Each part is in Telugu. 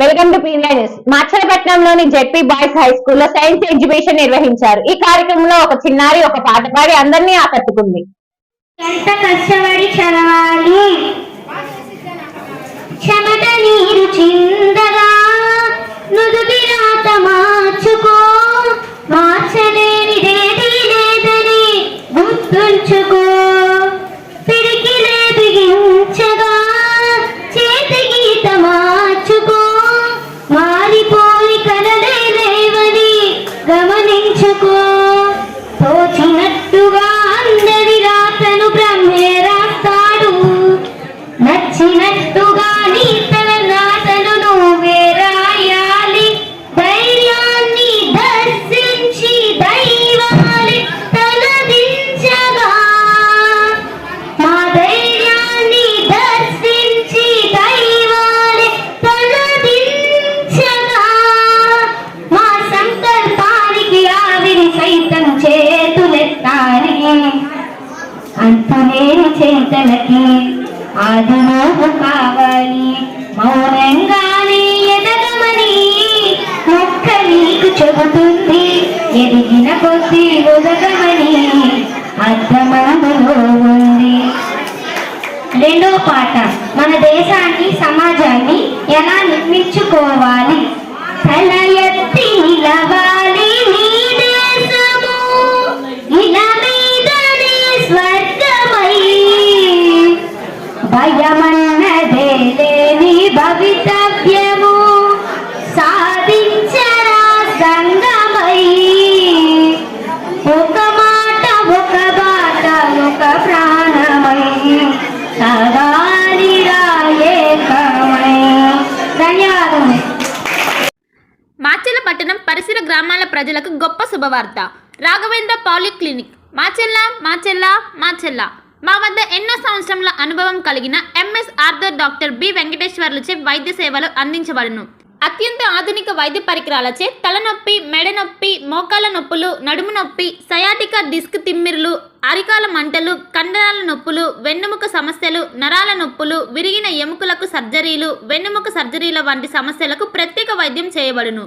వెల్కమ్ టు పీరియా న్యూస్ మాచలపట్నంలోని జెడ్పీ బాయ్స్ హై స్కూల్లో సైన్స్ ఎగ్జిబిషన్ నిర్వహించారు. ఈ కార్యక్రమంలో ఒక చిన్నారి ఒక పాట పాడి అందరినీ ఆకట్టుకుంది. ఎంత కష్టపడి చదవాలి? క్షమత నీరు చిన్న నచ్చినట్టుగా నీ తన నువ్వే రాయాలి. ధైర్యాన్ని దర్శించి దైవాలి తలదించగా. మా ధైర్యాన్ని దర్శించి దైవాలి తలదించగా. మా సంకల్పానికి ఆవిరి సైతం చేతులెత్తాలి. అంతులేని చేతలకి ఆదిమోహు కావాలి మౌనంగానే ఎదగమని మొక్క నీకు చెబుతుంది. ఎదిగిన కొద్దీ ఒదగమని అర్థమందులో ఉంది. రెండో పాట మన దేశాన్ని సమాజాన్ని ఎలా నిర్మించుకోవాలి? తల ఎత్తి భయమన్నదే లేని భవితవ్యము సాధించరా సంగమై. ఒక మాట ఒక బాట ఒక ప్రాణమై. మాచెల్ల పట్టణం పరిసర గ్రామాల ప్రజలకు గొప్ప శుభవార్త. రాఘవేంద్ర పాలిక్లినిక్. మాచెల్ల మాచెల్ల మాచెల్ల. మా వద్ద ఎన్నో సంవత్సరముల అనుభవం కలిగిన ఎంఎస్ ఆర్థర్ డాక్టర్ బి వెంకటేశ్వర్లచే వైద్య సేవలు అందించబడును. అత్యంత ఆధునిక వైద్య పరికరాలచే తలనొప్పి మెడ నొప్పి మోకాల నొప్పులు నడుము నొప్పి సయాటికా డిస్క్ తిమ్మిర్లు అరికాల మంటలు కండరాల నొప్పులు వెన్నెముక సమస్యలు నరాల నొప్పులు విరిగిన ఎముకలకు సర్జరీలు వెన్నెముక సర్జరీల వంటి సమస్యలకు ప్రత్యేక వైద్యం చేయబడును.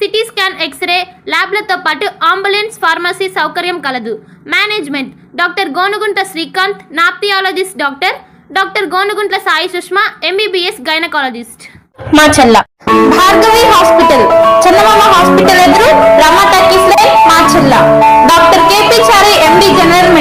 CT scan x-ray ల్యాబ్లతో పాటు అంబులెన్స్ ఫార్మసీ సౌకర్యం కలదు. Management doctor Gonugunta Srikanth ophthalmologist doctor doctor Gonuguntla Sai Sushma MBBS gynaecologist. Macherla. Bhargavi hospital. చందమామ హాస్పిటల్ ఎదురు రమా line Macherla. Doctor KP Chari MD general